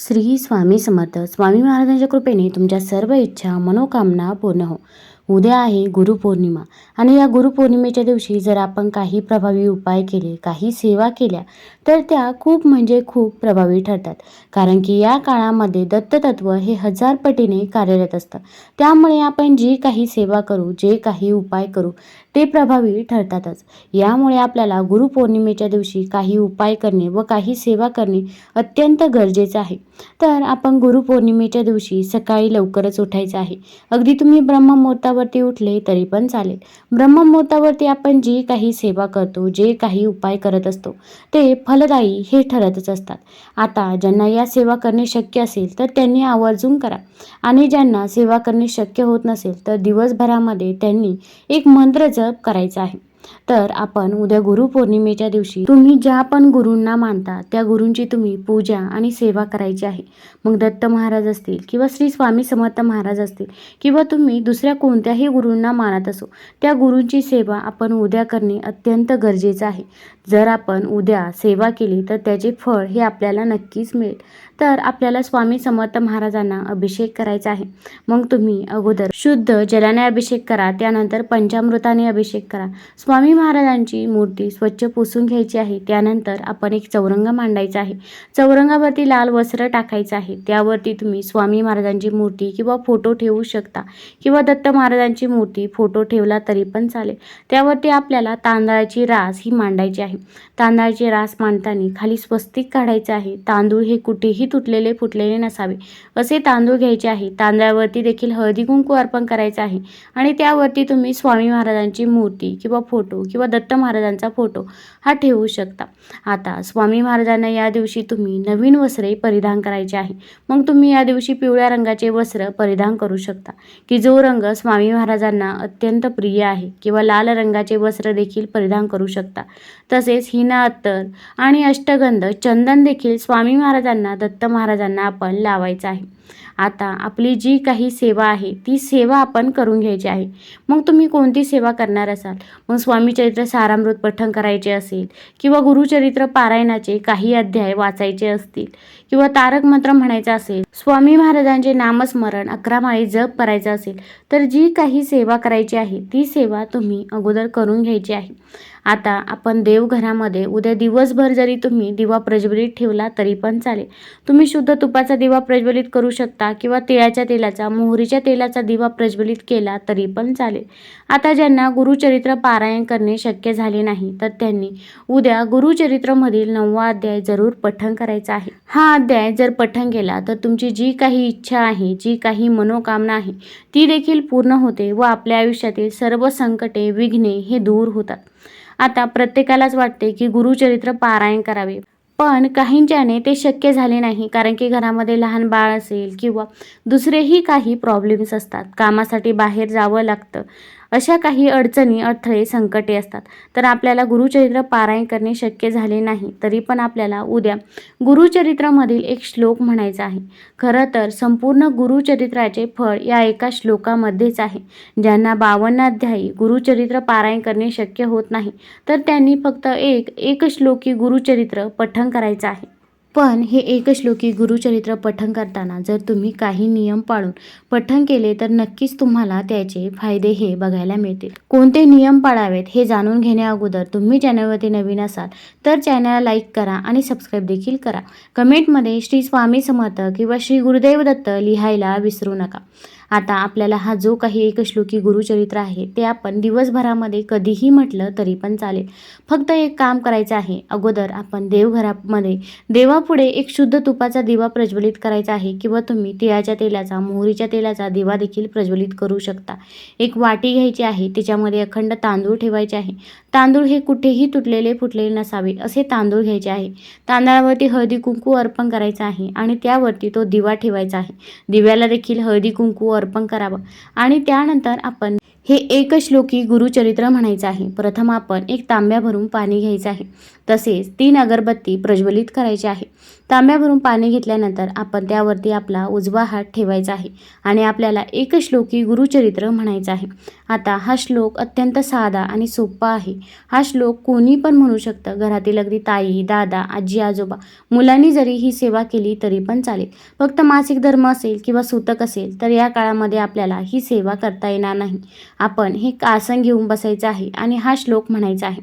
श्री स्वामी समर्थ. स्वामी महाराजांच्या कृपेने तुमच्या सर्व इच्छा मनोकामना पूर्ण हो. उद्या आहे गुरुपौर्णिमा आणि या गुरुपौर्णिमेच्या दिवशी जर आपण काही प्रभावी उपाय केले काही सेवा केल्या तर त्या खूप म्हणजे खूप प्रभावी ठरतात. कारण की या काळामध्ये दत्ततत्व हे हजार पटीने कार्यरत असतं. त्यामुळे आपण जी काही सेवा करू जे काही उपाय करू ते प्रभावी ठरतातच. यामुळे आपल्याला गुरुपौर्णिमेच्या दिवशी काही उपाय करणे व काही सेवा करणे अत्यंत गरजेचं आहे. तर आपण गुरुपौर्णिमेच्या दिवशी सकाळी लवकरच उठायचं आहे. अगदी तुम्ही ब्रह्ममुहूर्तावरती उठले तरी पण चालेल. ब्रह्ममुहूर्तावरती आपण जी काही सेवा करतो जे काही उपाय करत असतो ते फलदायी हे ठरतच असतात. आता ज्यांना या सेवा करणे शक्य असेल तर त्यांनी आवर्जून करा. आणि ज्यांना सेवा करणे शक्य होत नसेल तर दिवसभरामध्ये त्यांनी एक मंत्र जर करायचं आहे. तर आपण उद्या गुरुपौर्णिमेच्या दिवशी तुम्ही ज्या पण गुरूंना मानता त्या गुरूंची तुम्ही पूजा आणि सेवा करायची आहे. मग दत्त महाराज असतील किंवा श्री स्वामी समर्थ महाराज असतील किंवा तुम्ही दुसऱ्या कोणत्याही गुरूंना मानत असो त्या गुरूंची सेवा आपण उद्या करणे अत्यंत गरजेचं आहे. जर आपण उद्या सेवा केली तर त्याचे फळ हे आपल्याला नक्कीच मिळेल. तर आपल्याला स्वामी समर्थ महाराजांना अभिषेक करायचा आहे. मग तुम्ही अगोदर शुद्ध जलाने अभिषेक करा त्यानंतर पंचामृताने अभिषेक करा. स्वामी महाराजांची मूर्ती स्वच्छ पुसून घ्यायची आहे. त्यानंतर आपण एक चौरंग मांडायचा आहे. चौरंगावरती लाल वस्त्र टाकायचं आहे. त्यावरती तुम्ही स्वामी महाराजांची मूर्ती किंवा फोटो ठेवू शकता. किंवा दत्त महाराजांची मूर्ती फोटो ठेवला तरी पण चालेल. त्यावरती आपल्याला तांदळाची रास ही मांडायची आहे. तांदळाची रास मांडताना खाली स्वस्तिक काढायचं आहे. तांदूळ हे कुठेही तुटलेले फुटलेले नसावे. असे तांदूळ घ्यायचे आहे. तांदळावरती देखील हळदी कुंकू अर्पण करायचं आहे. आणि त्यावरती तुम्ही स्वामी महाराजांची मूर्ती किंवा फोटो किंवा दत्त महाराजांचा फोटो हा ठेवू शकता. आता स्वामी महाराजांना या दिवशी तुम्ही नवीन वस्त्रे परिधान करायचे आहे. मग तुम्ही या दिवशी पिवळ्या रंगाचे वस्त्र परिधान करू शकता. की जो रंग स्वामी महाराजांना अत्यंत प्रिय आहे किंवा लाल रंगाचे वस्त्र देखील परिधान करू शकता. तसेच हिना अत्तर आणि अष्टगंध चंदन देखील स्वामी महाराजांना दत्त महाराजांना आपण लावायचं आहे. आता आपली जी काही सेवा आहे ती सेवा आपण करून घ्यायची आहे. मग तुम्ही कोणती सेवा करणार असाल? मग स्वामी चरित्र सारामृत पठण करायचे असेल किंवा गुरुचरित्र पारायणाचे काही अध्याय वाचायचे असतील किंवा तारक मंत्र म्हणायचं असेल स्वामी महाराजांचे नामस्मरण अकरा माळी जप करायचं असेल तर जी काही सेवा करायची आहे ती सेवा तुम्ही अगोदर करून घ्यायची आहे. आता आपण देवघरामध्ये उद्या दिवसभर जरी तुम्ही दिवा प्रज्वलित ठेवला तरी पण चालेल. तुम्ही शुद्ध तुपाचा दिवा प्रज्वलित करू शकता किंवा तिळाच्या तेलाचा मोहरीच्या तेलाचा दिवा प्रज्वलित केला तरी पण चालेल. आता ज्यांना गुरुचरित्र पारायण करणे शक्य झाले नाही तर त्यांनी उद्या गुरुचरित्रमधील नववा अध्याय जरूर पठण करायचा आहे. हा अध्याय जर पठण केला तर तुमची जी काही इच्छा आहे जी काही मनोकामना आहे ती देखील पूर्ण होते व आपल्या आयुष्यातील सर्व संकटे विघ्ने हे दूर होतात. आता प्रत्येकालाच वाटते की गुरुचरित्र पारायण करावे. पण काहींच्याने ते शक्य झाले नाही कारण की घरामध्ये लहान बाळ असेल किंवा दुसरेही काही प्रॉब्लेम्स असतात. कामासाठी बाहेर जावं लागतं. अशा काही अडचणी अडथळे संकटे असतात. तर आपल्याला गुरुचरित्र पारायण करणे शक्य झाले नाही तरी पण आपल्याला उद्या गुरुचरित्रामधील एक श्लोक म्हणायचा आहे. खरं तर संपूर्ण गुरुचरित्राचे फळ या एका श्लोकामध्येच आहे. ज्यांना बावन्न अध्यायी गुरुचरित्र पारायण करणे शक्य होत नाही तर त्यांनी फक्त एक एक श्लोकी गुरुचरित्र पठण करायचं आहे. पण हे एकश्लोकी गुरुचरित्र पठण करताना जर तुम्ही काही नियम पाळून पठण केले तर नक्कीच तुम्हाला त्याचे फायदे हे बघायला मिळतील. कोणते नियम पाळावेत हे जाणून घेण्याअगोदर तुम्ही चॅनलवरती नवीन असाल तर चॅनलला लाईक करा आणि सबस्क्राईब देखील करा. कमेंटमध्ये श्री स्वामी समर्थ किंवा श्री गुरुदेव दत्त लिहायला विसरू नका. आता आपल्याला हा जो काही एकश्लोकी गुरुचरित्र आहे ते आपण दिवसभरामध्ये कधीही म्हटलं तरी पण चालेल. फक्त एक काम करायचं आहे. अगोदर आपण देवघरामध्ये देवापुढे एक शुद्ध तुपाचा दिवा प्रज्वलित करायचा आहे किंवा तुम्ही तिळाच्या तेलाचा मोहरीच्या तेलाचा दिवा देखील प्रज्वलित करू शकता. एक वाटी घ्यायची आहे त्याच्यामध्ये अखंड तांदूळ ठेवायचे आहे. तांदूळ हे कुठेही तुटलेले फुटलेले नसावे असे तांदूळ घ्यायचे आहे. तांदळावरती हळदी कुंकू अर्पण करायचं आहे आणि त्यावरती तो दिवा ठेवायचा आहे. दिव्याला देखील हळदी कुंकू अर्पण करावं. आणि त्यानंतर आपण हे एक श्लोकी गुरुचरित्र म्हणायचं आहे. प्रथम आपण एक तांब्या भरून पाणी घ्यायचं आहे. तसेच तीन अगरबत्ती प्रज्वलित करायची आहे. तांब्या भरून पाणी घेतल्यानंतर आपण त्यावरती आपला उजवा हात ठेवायचा आहे आणि आपल्याला एक श्लोकी गुरुचरित्र म्हणायचं आहे. आता हा श्लोक अत्यंत साधा आणि सोपा आहे. हा श्लोक कोणी पण म्हणू शकतं. घरातील अगदी ताई दादा आजी आजोबा मुलांनी जरी ही सेवा केली तरी पण चालेल. फक्त मासिक धर्म असेल किंवा सूतक असेल तर या काळात काळामध्ये आपल्याला ही सेवा करता येणार नाही. आपण हे आसन घेऊन बसायचं आहे आणि हा श्लोक म्हणायचा आहे.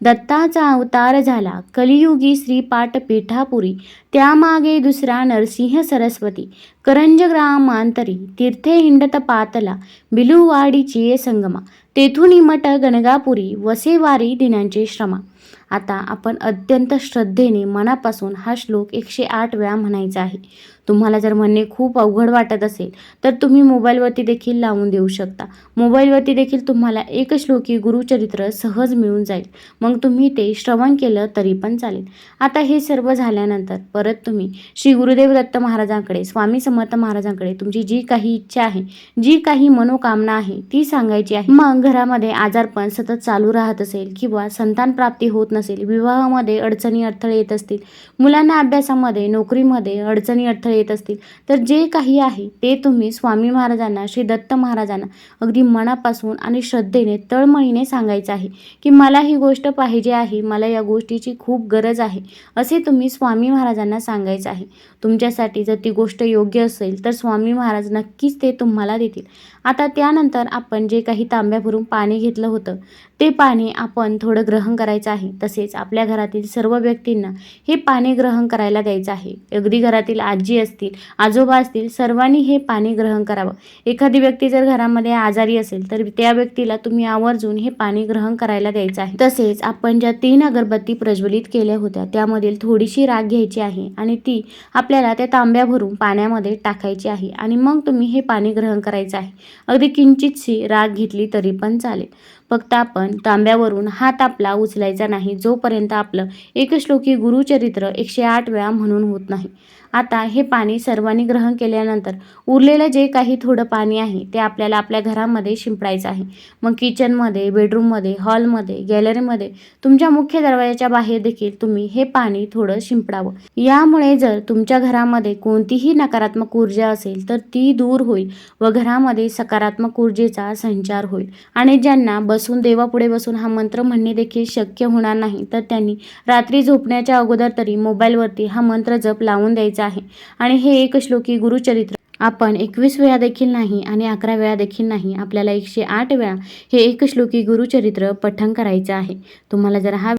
दत्ताचा अवतार झाला. कलियुगी श्रीपाठ पीठापुरी त्यामागे दुसरा नरसिंह सरस्वती. करंज ग्रामांतरी तीर्थे हिंडत पातला बिलुवाडीची संगमा. तेथून मठ गणगापुरी. वसेवारी दिनांचे श्रमा. आता आपण अत्यंत श्रद्धेने मनापासून हा श्लोक एकशे आठ वेळा म्हणायचा आहे. तुम्हाला जर म्हणणे खूप अवघड वाटत असेल तर तुम्ही मोबाईलवरती देखील लावून देऊ शकता. मोबाईलवरती देखील तुम्हाला एक श्लोकी गुरुचरित्र सहज मिळून जाईल. मग तुम्ही ते श्रवण केलं तरी पण चालेल. आता हे सर्व झाल्यानंतर परत तुम्ही श्री गुरुदेव दत्त महाराजांकडे स्वामी समर्थ महाराजांकडे तुमची जी काही इच्छा आहे जी काही मनोकामना आहे ती सांगायची आहे. मग घरामध्ये आजारपण सतत चालू राहत असेल किंवा संतान प्राप्ती होत नसेल विवाहामध्ये अडचणी अडथळे येत असतील मुलांना अभ्यासामध्ये नोकरीमध्ये अडचणी अडथळे येत असतील. तर जे काही आहे ते तुम्ही स्वामी महाराजांना श्री दत्त महाराजांना अगदी मनापासून आणि श्रद्धेने तळमळीने सांगायचं आहे की मला ही गोष्ट पाहिजे आहे मला या गोष्टीची खूप गरज आहे असे तुम्ही स्वामी महाराजांना सांगायचं आहे. तुमच्यासाठी जर ती गोष्ट योग्य असेल तर स्वामी महाराज नक्कीच ते तुम्हाला देतील. आता त्यानंतर आपण जे काही तांब्या भरून पाणी घेतलं होतं ते पाणी आपण थोडं ग्रहण करायचं आहे तसेच आपल्या घरातील सर्व व्यक्तींना हे पाणी ग्रहण करायला द्यायचं आहे. अगदी घरातील आजी असतील आजोबा असतील सर्वांनी हे पाणी ग्रहण करावं. एखादी व्यक्ती जर घरामध्ये आजारी असेल तर त्या व्यक्तीला तुम्ही आवर्जून हे पाणी ग्रहण करायला द्यायचं आहे. तसेच आपण ज्या तीन अगरबत्ती प्रज्वलित केल्या होत्या त्यामधील थोडीशी राग घ्यायची आहे आणि ती आपल्याला त्या तांब्या भरून पाण्यामध्ये टाकायची आहे आणि मग तुम्ही हे पाणी ग्रहण करायचं आहे. अगदी किंचितशी राग घेतली तरी पण चालेल. फक्त आपण तांब्यावरून हात आपला उचलायचा नाही जोपर्यंत आपलं एकश्लोकी गुरुचरित्र एकशे आठ वेळा म्हणून होत नाही. आता हे पाणी सर्वांनी ग्रहण केल्यानंतर उरलेलं जे काही थोडं पाणी आहे ते आपल्याला आपल्या घरामध्ये शिंपडायचं आहे. मग किचनमध्ये बेडरूममध्ये हॉलमध्ये गॅलरीमध्ये तुमच्या मुख्य दरवाजाच्या बाहेर देखील तुम्ही हे पाणी थोडं शिंपडावं. यामुळे जर तुमच्या घरामध्ये कोणतीही नकारात्मक ऊर्जा असेल तर ती दूर होईल व घरामध्ये सकारात्मक ऊर्जेचा संचार होईल. आणि ज्यांना बसून देवापुढे बसून हा मंत्र म्हणणे देखील शक्य होणार नाही तर त्यांनी रात्री झोपण्याच्या अगोदर तरी मोबाईलवरती हा मंत्र जप लावून द्यायचा आहे. आणि हे एक श्लोकी गुरुचरित्र. आपण एकवीस वेळा देखील नाही आणि अकरा वेळा देखील नाही आपल्याला एकशे आठ वेळा हे एक श्लोकी गुरुचरित्र पठण करायचं आहे. तुम्हाला जर हा